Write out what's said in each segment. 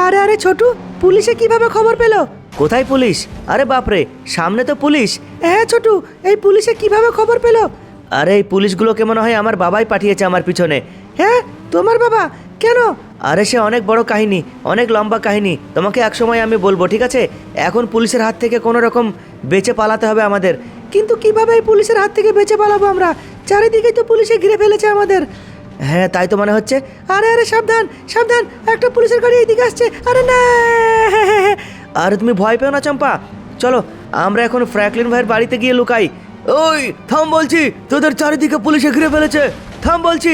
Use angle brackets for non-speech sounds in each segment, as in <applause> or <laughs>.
আরে আরে ছোটু পুলিশে কীভাবে খবর পেল? কোথায় পুলিশ? আরে বাপরে সামনে তো পুলিশ। হ্যাঁ ছোটু এই পুলিশে কীভাবে খবর পেল? আরে এই পুলিশগুলোকে মনে হয় আমার বাবাই পাঠিয়েছে আমার পিছনে। হ্যাঁ তোমার বাবা? কেন? আরে সে অনেক বড় কাহিনী অনেক লম্বা কাহিনী। তোমাকে এক সময় আমি বলব ঠিক আছে? এখন পুলিশের হাত থেকে কোনো রকম বেঁচে পালাতে হবে আমাদের। কিন্তু কীভাবে এই পুলিশের হাত থেকে বেঁচে পালাবো আমরা? চারিদিকে তো পুলিশে ঘিরে ফেলেছে আমাদের। হ্যাঁ তাই তো মনে হচ্ছে। আরে আরে, সাবধান সাবধান, একটা পুলিশের গাড়ি এইদিকে আসছে। আরে, না, আরে, তুমি ভয় পেও না চম্পা। চলো, আমরা এখন ফ্র্যাঙ্কলিন ভাইয়ের বাড়িতে গিয়ে লুকাই। ওই, থাম বলছি, তোদের চারিদিকে পুলিশে ঘিরে ফেলেছে। থাম বলছি,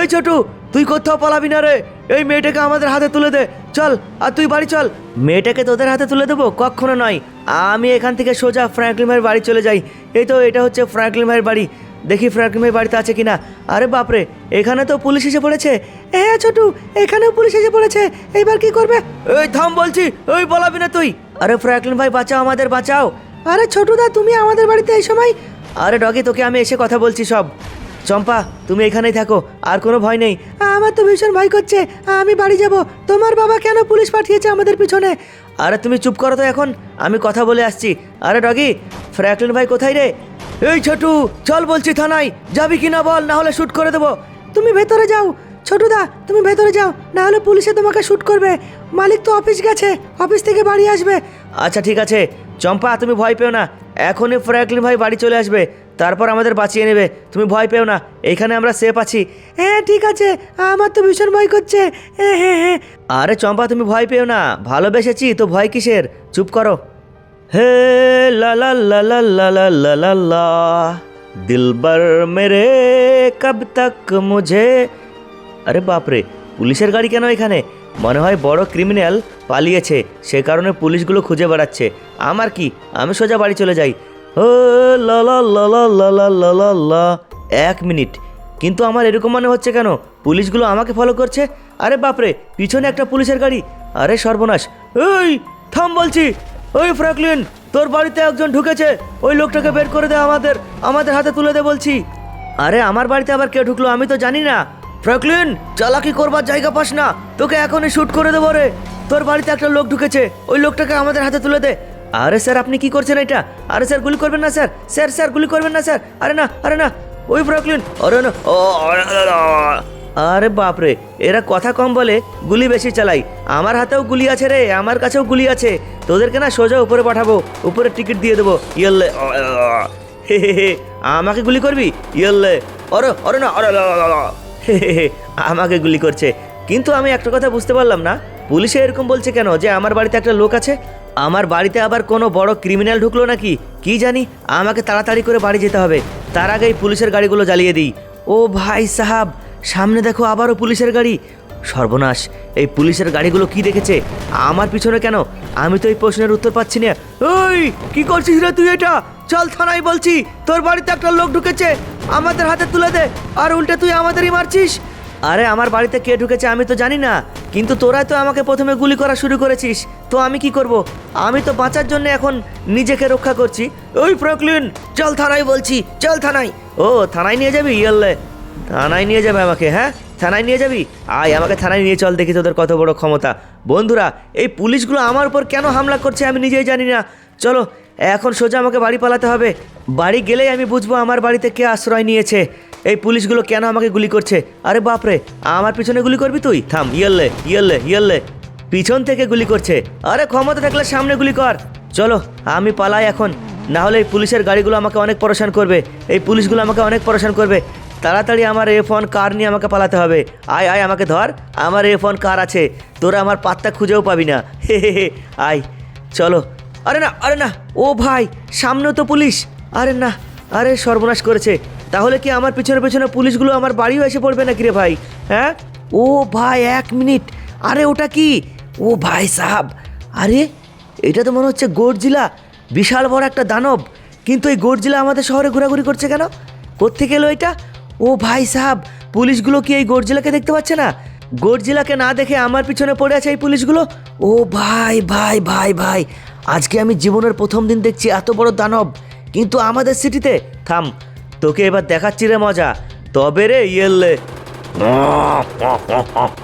এই ছোটু, তুই কোথাও পালাবি না রে। এই মেয়েটাকে আমাদের হাতে তুলে দে। চল, আর তুই বাড়ি চল। মেয়েটাকে তোদের হাতে তুলে দেবো? কখনো নয়। আমি এখান থেকে সোজা ফ্র্যাঙ্কলিন ভাইয়ের বাড়ি চলে যাই। এই তো, এটা হচ্ছে ফ্র্যাঙ্কলিন ভাইয়ের বাড়ি। দেখি ফ্র্যাঙ্কলিন ভাই বাড়িতে আছে কিনা। আরে বাপরে, এখানে তো পুলিশ এসে পড়েছে। হ্যাঁ ছোটু, এখানেও পুলিশ এসে পড়েছে। এইবার কি করবে? এই থাম বলছি ওই বলাবি না তুই। আরে ফ্র্যাঙ্কলিন ভাই, বাঁচাও আমাদের, বাঁচাও। আরে ছোটুদা, তুমি আমাদের বাড়িতে এই সময়? আরে ডগি, তোকে আমি এসে কথা বলছি সব। চম্পা, তুমি এখানেই থাকো, আর কোনো ভয় নেই। আমার তো ভীষণ ভয় করছে, আমি বাড়ি যাব। তোমার বাবা কেন পুলিশ পাঠিয়েছে আমাদের পিছনে? আরে তুমি চুপ করো তো এখন, আমি কথা বলে আসছি। আরে ডগি, ফ্র্যাঙ্কলিন ভাই কোথায় রে? এই ছোটু, চল বলছি থানায়, যাবি কি না বল না হলে শ্যুট করে দেবো। তুমি ভেতরে যাও। ছোটুদা, তুমি ভেতরে যাও না হলে পুলিশে তোমাকে শ্যুট করবে। মালিক তো অফিস গেছে, অফিস থেকে বাড়ি আসবে। আচ্ছা ঠিক আছে। চম্পা, তুমি ভয় পেও না। এখনই ফ্র্যাঙ্কলিন ভাই বাড়ি চলে আসবে। তারপর আমাদের বাঁচিয়ে নেবে। তুমি ভয় পেও না। এখানে আমরা সেফ আছি। হ্যাঁ ঠিক আছে। আমার তো ভীষণ ভয় করছে। হ্যাঁ হ্যাঁ হ্যাঁ। আরে চম্পা, তুমি ভয় পেও না। ভালোবেসেছি, তো ভয় কিসের? চুপ করো। হে লা দিলবার মেরে কব তক মুঝে। আরে বাপরে পুলিশের গাড়ি কেন এখানে? মনে হয় বড় ক্রিমিনাল পালিয়েছে। সে কারণে পুলিশগুলো খুঁজে বেড়াচ্ছে। আমার কি? আমি সোজা বাড়ি চলে যাই। লা এক মিনিট। কিন্তু আমার এরকম মনে হচ্ছে কেন? পুলিশগুলো আমাকে ফলো করছে? আরে বাপরে, পিছনে একটা পুলিশের গাড়ি। আরে সর্বনাশ। এই, থাম বলছি। ওই ফ্র্যাঙ্কলিন তোর বাড়িতে একজন ঢুকেছে। ওই লোকটাকে বের করে দে আমাদের। আমাদের হাতে তুলে দে বলছি। আরে আমার বাড়িতে আবার কে ঢুকলো আমি তো জানি না। ফ্র্যাঙ্কলিন চালাকি করবার জায়গা পাস না। তোকে এখনই শ্যুট করে দেবো রে। তোর বাড়িতে একটা লোক ঢুকেছে। ওই লোকটাকে আমাদের হাতে তুলে দে। আরে স্যার আপনি কি করছেন এটা? আরে স্যার গুলি করবেন না স্যার। স্যার স্যার গুলি করবেন না স্যার। আরে না আরে না। ওই ফ্র্যাঙ্কলিন আরে না আরে, বাপরে এরা কথা কম বলে গুলি বেশি চালাই আমার হাতেও গুলি আছে রে আমার কাছেও গুলি আছে। তোদেরকে না সোজা উপরে পাঠাবো উপরে টিকিট দিয়ে দেবো। ইয়েলে হে হে হে আমাকে গুলি করবি? ইয়েলে অরে অরে না অরে আমাকে গুলি করছে। কিন্তু আমি একটা কথা বুঝতে পারলাম না। পুলিশে এরকম বলছে কেন যে আমার বাড়িতে একটা লোক আছে? আমার বাড়িতে আবার কোনো বড় ক্রিমিনাল ঢুকলো নাকি? কি জানি? আমাকে তাড়াতাড়ি করে বাড়ি যেতে হবে। তার আগেই পুলিশের গাড়িগুলো জ্বালিয়ে দিই। ও ভাই সাহাব, সামনে দেখো আবারও পুলিশের গাড়ি। সর্বনাশ, এই পুলিশের গাড়িগুলো কি দেখেছে? আমার পিছনে কেন? আমি তো এই প্রশ্নের উত্তর পাচ্ছি না। ওই কি করছিস রে তুই এটা? চল থানায় বলছি, তোর বাড়িতে একটা লোক ঢুকেছে। আমাদের হাতে তুলে দে, আর উল্টে তুই আমাদেরই মারছিস? আরে, আমার বাড়িতে কে ঢুকেছে আমি তো জানি না। কিন্তু তোরাই তো আমাকে প্রথমে গুলি করা শুরু করেছিস। তো আমি কি করব? আমি তো বাঁচার জন্য এখন নিজেকে রক্ষা করছি। ওই প্রকলিন, চল থানায় বলছি, চল থানায়। ও, থানায় নিয়ে যাবি? ইয়াল্লে। থানায় নিয়ে যাবে আমাকে হ্যাঁ? থানায় নিয়ে যাবি? আয়, আমাকে থানায় নিয়ে চল দেখি তোদের কত বড় ক্ষমতা। বন্ধুরা, এই পুলিশগুলো আমার উপর কেন হামলা করছে আমি নিজেই জানি না। চলো, এখন সোজা আমাকে বাড়ি পালাতে হবে। বাড়ি গেলেই আমি বুঝব আমার বাড়িতে কে আশ্রয় নিয়েছে। এই পুলিশগুলো কেন আমাকে গুলি করছে? আরে বাপরে, আমার পিছনে গুলি করবি তুই? থাম, ইয়েললে ইয়েললে ইয়েললে। পিছন থেকে গুলি করছে। আরে ক্ষমতা থাকলে সামনে গুলি কর। চলো, আমি পালাই এখন। না হলে এই পুলিশের গাড়িগুলো আমাকে অনেক পরেশান করবে। এই পুলিশগুলো আমাকে অনেক পরেশান করবে। তাড়াতাড়ি আমার এ ফোন কার নিয়ে আমাকে পালাতে হবে। আয় আয় আমাকে ধর, আমার এ ফোন কার আছে। তোরা আমার পাত্তা খুঁজেও পাবি না। <laughs> হে হে হে, আয়। চলো। আরে না আরে না, ও ভাই, সামনেও তো পুলিশ। আরে না, আরে সর্বনাশ করেছে। তাহলে কি আমার পিছনে পিছনে পুলিশগুলো আমার বাড়িও এসে পড়বে নাকি রে ভাই? হ্যাঁ? ও ভাই, এক মিনিট। আরে ওটা কি? ও ভাই সাহাব, আরে এটা তো মনে হচ্ছে গর্জিলা। বিশাল বড় একটা দানব। কিন্তু এই গর্জিলা আমাদের শহরে ঘোরাঘুরি করছে কেন? কোত্থেকে এলো এটা? ও ভাই সাহাব, পুলিশগুলো কি এই গর্জিলাকে দেখতে পাচ্ছে না? গর্জিলাকে না দেখে আমার পিছনে পড়ে আছে এই পুলিশগুলো? ও ভাই ভাই ভাই ভাই, আজকে আমি জীবনের প্রথম দিন দেখছি এত বড় দানব। কিন্তু আমাদের সিটিতে, থাম তোকে এবার দেখাচ্ছি রে মজা। তবে রে ইয়েললে।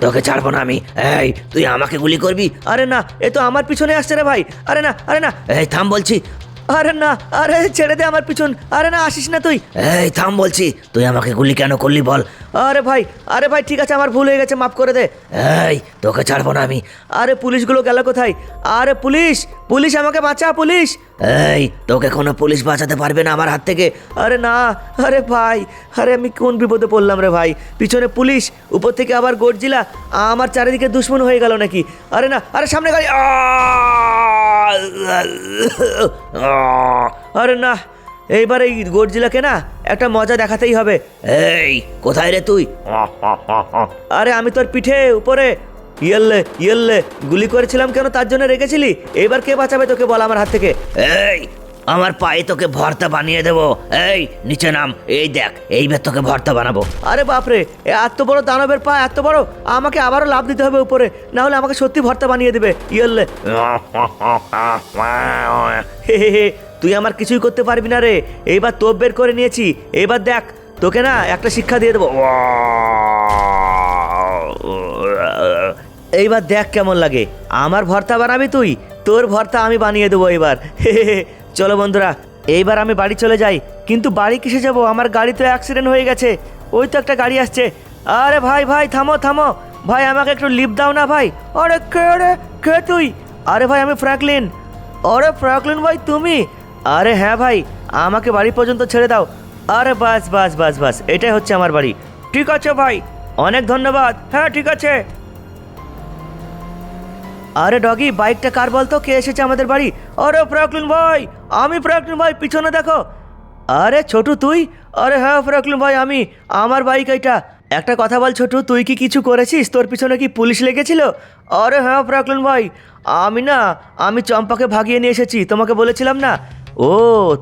তোকে ছাড়বো না আমি। এই তুই আমাকে গুলি করবি? আরে না এ তো আমার পিছনে আসছে রে ভাই। আরে না আরে না। এই থাম বলছি। আরে না আরে ছেড়ে দে আমার পিছন। আরে না আসিস না তুই। এই থাম বলছি। তুই আমাকে গুলি কেন করলি বল। আরে ভাই আরে ভাই ঠিক আছে আমার ভুল হয়ে গেছে মাফ করে দে। এই তোকে ছাড়বো না আমি। আরে পুলিশগুলো গেল কোথায়? আরে পুলিশ পুলিশ আমাকে বাঁচা পুলিশ। এই তোকে কোনো পুলিশ বাঁচাতে পারবে না আমার হাত থেকে। আরে না আরে ভাই আরে আমি কোন বিপদে পড়লাম রে ভাই? পিছনে পুলিশ উপর থেকে আবার গর্জিলা আমার চারিদিকে দুশ্মন হয়ে গেল নাকি? আরে না আরে সামনে গাড়ি আহ! আরে না এইবার এই গর্জিলাকে না একটা মজা দেখাতেই হবে। এই কোথায় রে তুই? আরে আমি তোর পিঠে উপরে ইয়েললে ইয়েললে গুলি করেছিলাম কেন তার জন্য রেখেছিলি এবার কে বাঁচাবে তোকে বল আমার হাত থেকে? এই আমার পায়ে তোকে ভর্তা বানিয়ে দেবো। এই, নিচে নাম। এই দেখ, এইবার তোকে ভর্তা বানাবো। আরে বাপরে, এ এত বড় দানবের পা, এত বড়। আমাকে আবারও লাভ দিতে হবে উপরে। না হলে আমাকে সত্যি ভর্তা বানিয়ে দেবে। ইয়েললে। হে হে তুই আমার কিছুই করতে পারবি না রে। এইবার তোপ বের করে নিয়েছি। এইবার দেখ, তোকে না একটা শিক্ষা দিয়ে দেবো। এইবার দেখ কেমন লাগে। আমার ভর্তা বানাবি তুই, তোর ভর্তা আমি বানিয়ে দেবো এবার। চলো বন্ধুরা, এইবার আমি বাড়ি চলে যাই। কিন্তু বাড়ি কিসে যাব? আমার গাড়ি তো অ্যাক্সিডেন্ট হয়ে গেছে। ওই তো একটা গাড়ি আসছে। আরে ভাই ভাই, থামো থামো। ভাই, আমাকে একটু লিপ দাও না ভাই। আরে কে রে কে তুই? আরে ভাই, আমি ফ্র্যাঙ্কলিন। আরে ফ্র্যাঙ্কলিন ভাই, তুমি? আরে হ্যাঁ ভাই, আমাকে বাড়ি পর্যন্ত ছেড়ে দাও। আরে বাস বাস বাস বাস, এটাই হচ্ছে আমার বাড়ি। ঠিক আছে ভাই, অনেক ধন্যবাদ। হ্যাঁ ঠিক আছে। আরে ডগি, বাইকটা কার বলতো? কে এসেছে আমাদের বাড়ি? আরে ফ্র্যাঙ্কলিন ভাই আমি ফ্র্যাঙ্কলিন ভাই, পিছনে দেখো। আরে ছোটু তুই? আরে হ্যাঁ ফ্র্যাঙ্কলিন ভাই, আমি, আমার বাইক এইটা। একটা কথা বল ছোটু, তুই কি কিছু করেছিস? তোর পিছনে কি পুলিশ লেগেছিল? আরে হ্যাঁ ফ্র্যাঙ্কলিন ভাই, আমি না, আমি চম্পাকে ভাগিয়ে নিয়ে এসেছি, তোমাকে বলেছিলাম না? ও,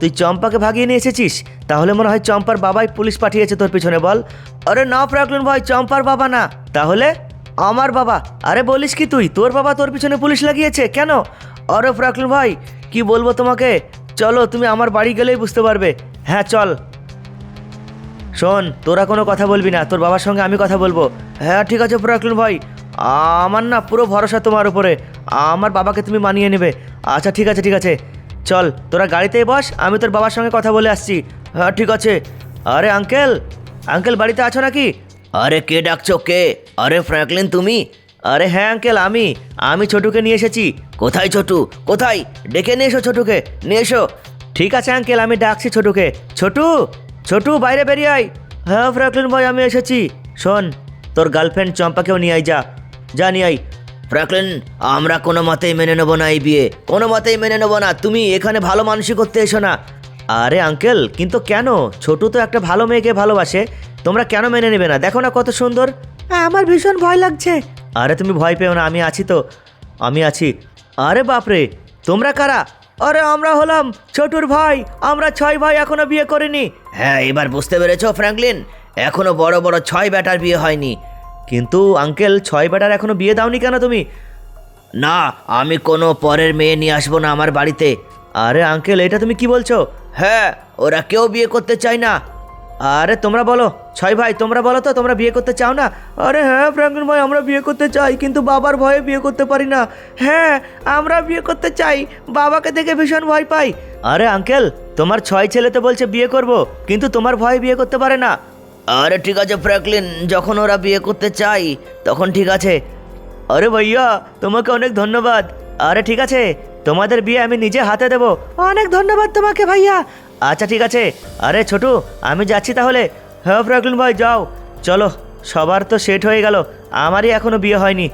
তুই চম্পাকে ভাগিয়ে নিয়ে এসেছিস? তাহলে মনে হয় চম্পার বাবাই পুলিশ পাঠিয়েছে তোর পিছনে, বল। আরে না ফ্র্যাঙ্কলিন ভাই, চম্পার বাবা না। তাহলে? আমার বাবা। আরে বলিস কি তুই? তোর বাবা তোর পিছনে পুলিশ লাগিয়েছে? কেন? আরে ফ্রাকলুন ভাই, কি বলব তোমাকে? চলো, তুমি আমার বাড়ি গেলেই বুঝতে পারবে। হ্যাঁ চল। শোন, তোরা কোনো কথা বলবি না, তোর বাবার সঙ্গে আমি কথা বলব। হ্যাঁ ঠিক আছে ফ্রাকলুন ভাই। আমার না পুরো ভরসা তোমার উপরে। আমার বাবাকে তুমি মানিয়ে নেবে। আচ্ছা ঠিক আছে ঠিক আছে। চল, তোরা গাড়িতেই বস, আমি তোর বাবার সঙ্গে কথা বলে আসছি। হ্যাঁ ঠিক আছে। আরে, আঙ্কেল! আঙ্কেল, বাড়িতে আছো নাকি? আরে, কে ডাকছো? কে? আরে, ফ্র্যাঙ্কলিন, তুমি? আরে হ্যাঁ আঙ্কেল, আমি আমি ছোটুকে নিয়ে এসেছি। কোথায় ছোটু? কোথায়? ডেকে নিয়ে এসো ছোটুকে, নিয়ে এসো। ঠিক আছে, আঙ্কেল, আমি ডাকছি ছোটুকে। ছোটু ছোটু, বাইরে বেরিয়ে আয়। হ্যাঁ ফ্র্যাঙ্কলিন ভাই, আমি এসেছি। শোন, তোর গার্লফ্রেন্ড চম্পাকেও নিয়ে আয়, যা। যা, নিয়ে আয়। ফ্র্যাঙ্কলিন আমরা কোনো মতেই মেনে নেব না এই বিয়ে। কোনো মতেই মেনে নেব না। তুমি এখানে ভালো মানুষই করতে এসো না। আরে আঙ্কেল, কিন্তু কেন? ছোটু তো একটা ভালো মেয়েকে ভালোবাসে। তোমরা কেন মেনে নেবে না? দেখো না কত সুন্দর। আমার ভীষণ ভয় লাগছে। আরে তুমি ভয় পেও না, আমি আছি তো। আমি আছি। আরে বাপরে, তোমরা কারা? আরে আমরা হলাম ছোটুর ভাই, আমরা ছয় ভাই এখনও বিয়ে করিনি। হ্যাঁ এবার বুঝতে পেরেছ, ফ্র্যাঙ্কলিন? এখনও বড় বড় ছয় ব্যাটার বিয়ে হয়নি। কিন্তু আঙ্কেল, ছয় ব্যাটার এখনও বিয়ে দাওনি কেন তুমি? না, আমি কোনো পরের মেয়ে নিয়ে আসব না আমার বাড়িতে। আরে আঙ্কেল, এটা তুমি কি বলছো? হ্যাঁ ওরা কেউ বিয়ে করতে চায় না। আরে, তোমরা বলো। ছয় ভাই, তোমরা বলো তো, তোমরা বিয়ে করতে চাও না? আরে হ্যাঁ ফ্র্যাঙ্কলিন ভাই আমরা বিয়ে করতে চাই, কিন্তু বাবার ভয়ে বিয়ে করতে পারি না। হ্যাঁ আমরা বিয়ে করতে চাই। বাবাকে দেখে ভীষণ ভয় পাই। আরে, আঙ্কেল, তোমার ছয় ছেলে তো বলছে বিয়ে করব, কিন্তু তোমার ভয়ে বিয়ে করতে পারে না। আরে, ঠিক আছে, ফ্র্যাঙ্কলিন, যখন ওরা বিয়ে করতে চাই, তখন ঠিক আছে। আরে ভাইয়া, তোমাকে অনেক ধন্যবাদ। আরে, ঠিক আছে, তোমাদের বিয়ে আমি নিজে হাতে দেবো। অনেক ধন্যবাদ তোমাকে ভাইয়া। আচ্ছা ঠিক আছে। আরে, ছোটু, আমি যাচ্ছি তাহলে। হ্যাঁ ফ্রাকলিন ভাই, যাও। চলো, সবার তো সেট হয়ে গেল। আমারই এখনও বিয়ে হয়নি।